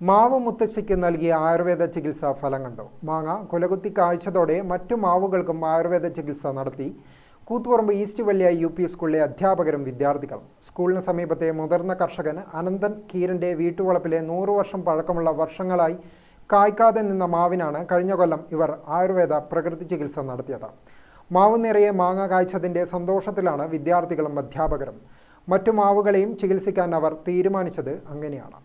മാവ് മുത്തശ്ശിക്ക് നൽകിയ ആയുർവേദ ചികിത്സ ഫലം കണ്ടു. മാങ്ങ കൊലകുത്തി കാഴ്ചതോടെ മറ്റു മാവുകൾക്കും ആയുർവേദ ചികിത്സ നടത്തി. Koothuparamba east Valliya U P സ്കൂളിലെ അധ്യാപകരും വിദ്യാർത്ഥികളും. സ്കൂളിന് സമീപത്തെ മുതിർന്ന കർഷകൻ അനന്തൻ കീരന്റെ വീട്ടുവളപ്പിലെ നൂറു വർഷം പഴക്കമുള്ള വർഷങ്ങളായി കായ്ക്കാതെ നിന്ന മാവിനാണ് കഴിഞ്ഞ കൊല്ലം ഇവർ ആയുർവേദ പ്രകൃതി ചികിത്സ നടത്തിയത്. മാവ് നിറയെ മാങ്ങ കായ്ച്ചതിന്റെ സന്തോഷത്തിലാണ് വിദ്യാർത്ഥികളും അധ്യാപകരും. മറ്റു മാവുകളെയും ചികിത്സിക്കാൻ അവർ തീരുമാനിച്ചത് അങ്ങനെയാണ്.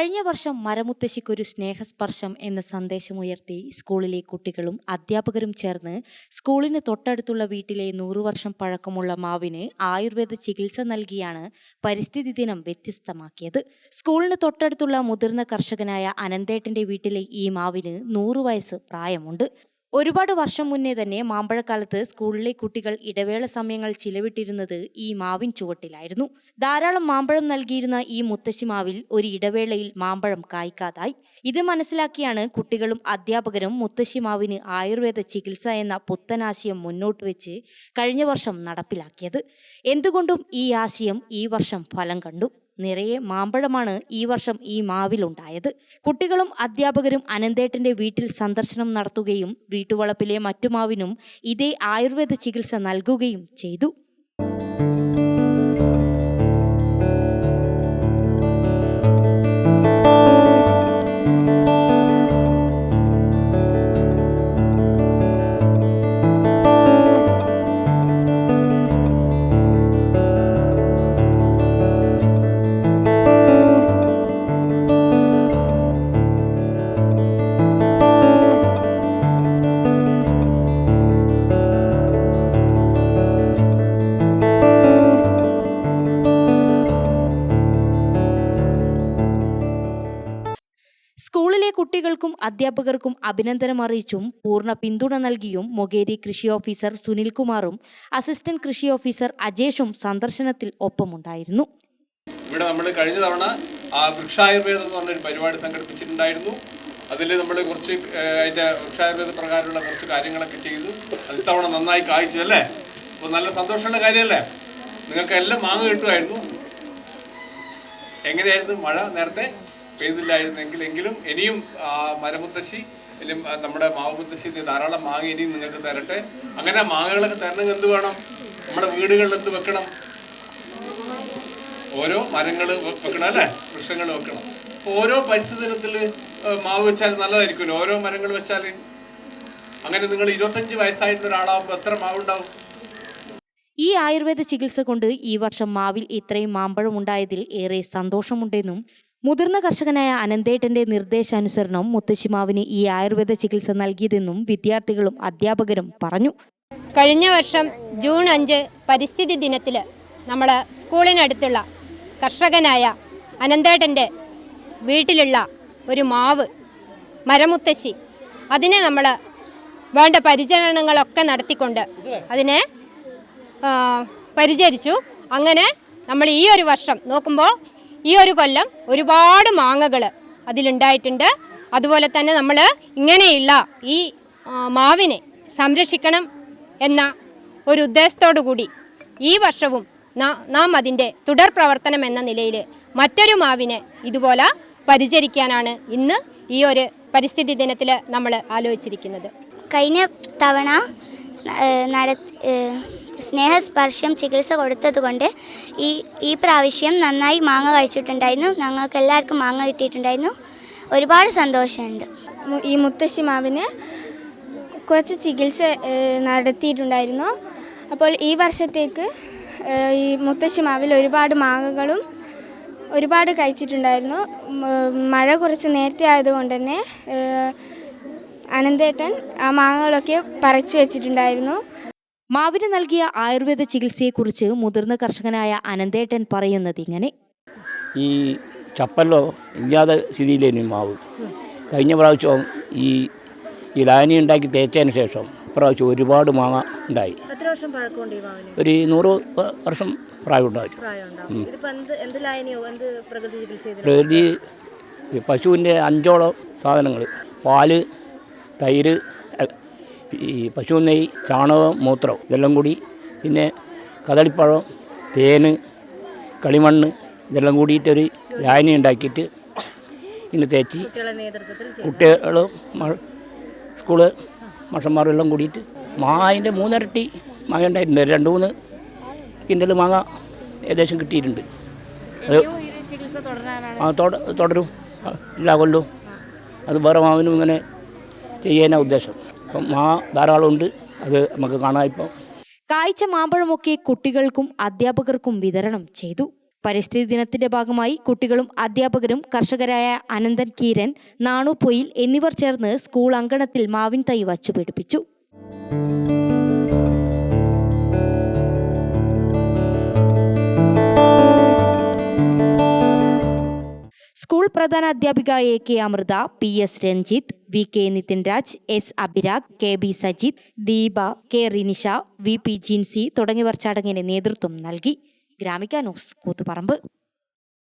കഴിഞ്ഞ വർഷം മരമുത്തശ്ശിക്കൊരു സ്നേഹസ്പർശം എന്ന സന്ദേശമുയർത്തി സ്കൂളിലെ കുട്ടികളും അധ്യാപകരും ചേർന്ന് സ്കൂളിന് തൊട്ടടുത്തുള്ള വീട്ടിലെ നൂറു വർഷം പഴക്കമുള്ള മാവിന് ആയുർവേദ ചികിത്സ നൽകിയാണ് പരിസ്ഥിതി ദിനം വ്യത്യസ്തമാക്കിയത്. സ്കൂളിന് തൊട്ടടുത്തുള്ള മുതിർന്ന കർഷകനായ അനന്തേട്ടന്റെ വീട്ടിലെ ഈ മാവിന് നൂറു വയസ്സ് പ്രായമുണ്ട്. ഒരുപാട് വർഷം മുന്നേ തന്നെ മാമ്പഴക്കാലത്ത് സ്കൂളിലെ കുട്ടികൾ ഇടവേള സമയങ്ങൾ ചിലവിട്ടിരുന്നത് ഈ മാവിൻ ചുവട്ടിലായിരുന്നു. ധാരാളം മാമ്പഴം നൽകിയിരുന്ന ഈ മുത്തശ്ശി മാവിൽ ഒരു ഇടവേളയിൽ മാമ്പഴം കായ്ക്കാതായി. ഇത് മനസ്സിലാക്കിയാണ് കുട്ടികളും അധ്യാപകരും മുത്തശ്ശി മാവിന് ആയുർവേദ ചികിത്സ എന്ന പുത്തനാശയം മുന്നോട്ട് വെച്ച് കഴിഞ്ഞ വർഷം നടപ്പിലാക്കിയത്. എന്തുകൊണ്ടും ഈ ആശയം ഈ വർഷം ഫലം കണ്ടു. നിറയെ മാമ്പഴമാണ് ഈ വർഷം ഈ മാവിലുണ്ടായത്. കുട്ടികളും അധ്യാപകരും അനന്തേട്ടന്റെ വീട്ടിൽ സന്ദർശനം നടത്തുകയും വീട്ടുവളപ്പിലെ മറ്റു മാവിനും ഇതേ ആയുർവേദ ചികിത്സ നൽകുകയും ചെയ്തു. സ്കൂളിലെ കുട്ടികൾക്കും അധ്യാപകർക്കും അഭിനന്ദനം അറിയിച്ചും പൂർണ പിന്തുണ നൽകിയും മൊകേരി കൃഷി ഓഫീസർ സുനിൽകുമാറും അസിസ്റ്റന്റ് കൃഷി ഓഫീസർ അജേഷും സന്ദർശനത്തിൽ ഒപ്പമുണ്ടായിരുന്നു. ഇവിടെ നമ്മൾ കഴിഞ്ഞ തവണ ആ വൃക്ഷായുർവേദം എന്ന് പറഞ്ഞൊരു പരിപാടി സംഘടിപ്പിച്ചിട്ടുണ്ടായിരുന്നു. അതിൽ നമ്മൾ കുറച്ച് അതിന്റെ വൃക്ഷായുർവേദ പ്രകാരമുള്ള കുറച്ച് കാര്യങ്ങളൊക്കെ ചെയ്തു. ഇത്തവണ നന്നായി കായ്ച്ചു അല്ലേ? അപ്പോൾ നല്ല സന്തോഷമുള്ള കാര്യമല്ലേ? നിങ്ങൾക്ക് എല്ലാം മാങ്ങ കിട്ടുമായിരുന്നു. എങ്ങനെയായിരുന്നു മഴ നേരത്തെ? പെയ്തില്ലായിരുന്നെങ്കിൽ എങ്കിലും ഇനിയും മരമുത്തശ്ശി നമ്മുടെ മാവുമുത്തശ്ശി ധാരാളം മാങ്ങ ഇനിയും നിങ്ങൾക്ക് തരട്ടെ. അങ്ങനെ മാങ്ങകളൊക്കെ തരണമെങ്കിൽ എന്ത് വേണം? നമ്മുടെ വീടുകളിൽ എന്ത് വെക്കണം? ഓരോ മരങ്ങൾ വെക്കണം അല്ലേ? വൃക്ഷങ്ങൾ വെക്കണം. ഓരോ പരിസ്ഥിതി ദിനത്തിൽ മാവ് വെച്ചാൽ നല്ലതായിരിക്കുമല്ലോ. ഓരോ മരങ്ങൾ വെച്ചാൽ അങ്ങനെ നിങ്ങൾ ഇരുപത്തഞ്ച് വയസ്സായിട്ടുള്ള ഒരാളാവുമ്പോൾ എത്ര മാവുണ്ടാവും? ഈ ആയുർവേദ ചികിത്സ കൊണ്ട് ഈ വർഷം മാവിൽ ഇത്രയും മാമ്പഴം ഉണ്ടായതിൽ ഏറെ സന്തോഷമുണ്ടെന്നും മുതിർന്ന കർഷകനായ അനന്തേട്ടന്റെ നിർദ്ദേശാനുസരണം മുത്തശ്ശിമാവിന് ഈ ആയുർവേദ ചികിത്സ നൽകിയതെന്നും വിദ്യാർത്ഥികളും അധ്യാപകരും പറഞ്ഞു. കഴിഞ്ഞ വർഷം ജൂൺ അഞ്ച് പരിസ്ഥിതി ദിനത്തിൽ നമ്മൾ സ്കൂളിനടുത്തുള്ള കർഷകനായ അനന്തേട്ടന്റെ വീട്ടിലുള്ള ഒരു മാവ് മരമുത്തശ്ശി അതിനെ നമ്മൾ വേണ്ട പരിചരണങ്ങളൊക്കെ നടത്തിക്കൊണ്ട് അതിനെ പരിചരിച്ചു. അങ്ങനെ നമ്മൾ ഈ ഒരു വർഷം നോക്കുമ്പോൾ ഈ ഒരു കൊല്ലം ഒരുപാട് മാങ്ങകൾ അതിലുണ്ടായിട്ടുണ്ട്. അതുപോലെ തന്നെ നമ്മൾ ഇങ്ങനെയുള്ള ഈ മാവിനെ സംരക്ഷിക്കണം എന്ന ഒരു ഉദ്ദേശത്തോടു കൂടി ഈ വർഷവും നാം അതിന്റെ തുടർ പ്രവർത്തനം എന്ന നിലയിൽ മറ്റൊരു മാവിനെ ഇതുപോലെ പരിചരിക്കാനാണ് ഇന്ന് ഈ ഒരു പരിസ്ഥിതി ദിനത്തിൽ നമ്മൾ ആലോചിച്ചിരിക്കുന്നത്. കഴിഞ്ഞ തവണ നട സ്നേഹസ്പർശം ചികിത്സ കൊടുത്തതുകൊണ്ട് ഈ ഈ പ്രാവശ്യം നന്നായി മാങ്ങ കഴിച്ചിട്ടുണ്ടായിരുന്നു. ഞങ്ങൾക്ക് എല്ലാവർക്കും മാങ്ങ കിട്ടിയിട്ടുണ്ടായിരുന്നു. ഒരുപാട് സന്തോഷമുണ്ട്. ഈ മുത്തശ്ശി മാവിന് കുറച്ച് ചികിത്സ നടത്തിയിട്ടുണ്ടായിരുന്നു. അപ്പോൾ ഈ വർഷത്തേക്ക് ഈ മുത്തശ്ശി മാവിൽ ഒരുപാട് മാങ്ങകളും ഒരുപാട് കഴിച്ചിട്ടുണ്ടായിരുന്നു. മഴ കുറച്ച് നേരത്തെ ആയതുകൊണ്ട് തന്നെ അനന്തേട്ടൻ ആ മാങ്ങകളൊക്കെ പറിച്ചു വെച്ചിട്ടുണ്ടായിരുന്നു. മാവിന് നൽകിയ ആയുർവേദ ചികിത്സയെക്കുറിച്ച് മുതിർന്ന കർഷകനായ അനന്തേട്ടൻ പറയുന്നത് ഇങ്ങനെ. ഈ ചപ്പല്ലോ ഇല്ലാതെ സ്ഥിതിയിലേനും മാവ്. കഴിഞ്ഞ പ്രാവശ്യം ഈ ഈ ലാനി ഉണ്ടാക്കി തേച്ചതിന് ശേഷം പ്രാവശ്യം ഒരുപാട് മാങ്ങ ഉണ്ടായി. ഒരു നൂറ് വർഷം പ്രായമുണ്ടാവും ഇതിപ്പോ എന്ത് എന്ത് ലായനിയോ എന്ത് പ്രകൃതി പശുവിന്റെ അഞ്ചോളം സാധനങ്ങൾ. പാൽ തൈര് ഈ പശു നെയ്യ് ചാണകം മൂത്രം ഇതെല്ലാം കൂടി പിന്നെ കദളിപ്പഴം തേന് കളിമണ്ണ് ഇതെല്ലാം കൂടിയിട്ടൊരു ലായനി ഉണ്ടാക്കിയിട്ട് ഇന്ന് തേച്ച് കുട്ടികളെ സ്കൂൾ മഷന്മാരും എല്ലാം കൂടിയിട്ട് മാങ്ങന്റെ മൂന്നിരട്ടി മാങ്ങ ഉണ്ടായിട്ടുണ്ട്. രണ്ട് മൂന്ന് കിൻഡൽ മാങ്ങ ഏകദേശം കിട്ടിയിട്ടുണ്ട്. അത് ആ തുടരും. എല്ലാ കൊല്ലവും അത് വേറെ മാവിനും ഇങ്ങനെ ചെയ്യാനാണ് ഉദ്ദേശം. അപ്പം മാ ധാരാളമുണ്ട്. അത് നമുക്ക് കാണാം ഇപ്പം. കാഴ്ച മാമ്പഴമൊക്കെ കുട്ടികൾക്കും അധ്യാപകർക്കും വിതരണം ചെയ്തു. പരിസ്ഥിതി ദിനത്തിന്റെ ഭാഗമായി കുട്ടികളും അധ്യാപകരും കർഷകരായ അനന്തൻ കീരൻ നാണു പൊയിൽ എന്നിവർ ചേർന്ന് സ്കൂൾ അങ്കണത്തിൽ മാവിൻ തൈ വച്ചുപിടിപ്പിച്ചു. പ്രധാന അധ്യാപിക A K Amrutha P S Ranjith V K Nithin Raj S Abhirag K B Sajith Deepa K Rinisha V P Jincy തുടങ്ങിയവർ ചടങ്ങിന് നേതൃത്വം നൽകി. ഗ്രാമിക ന്യൂസ് കൂത്തുപറമ്പ്.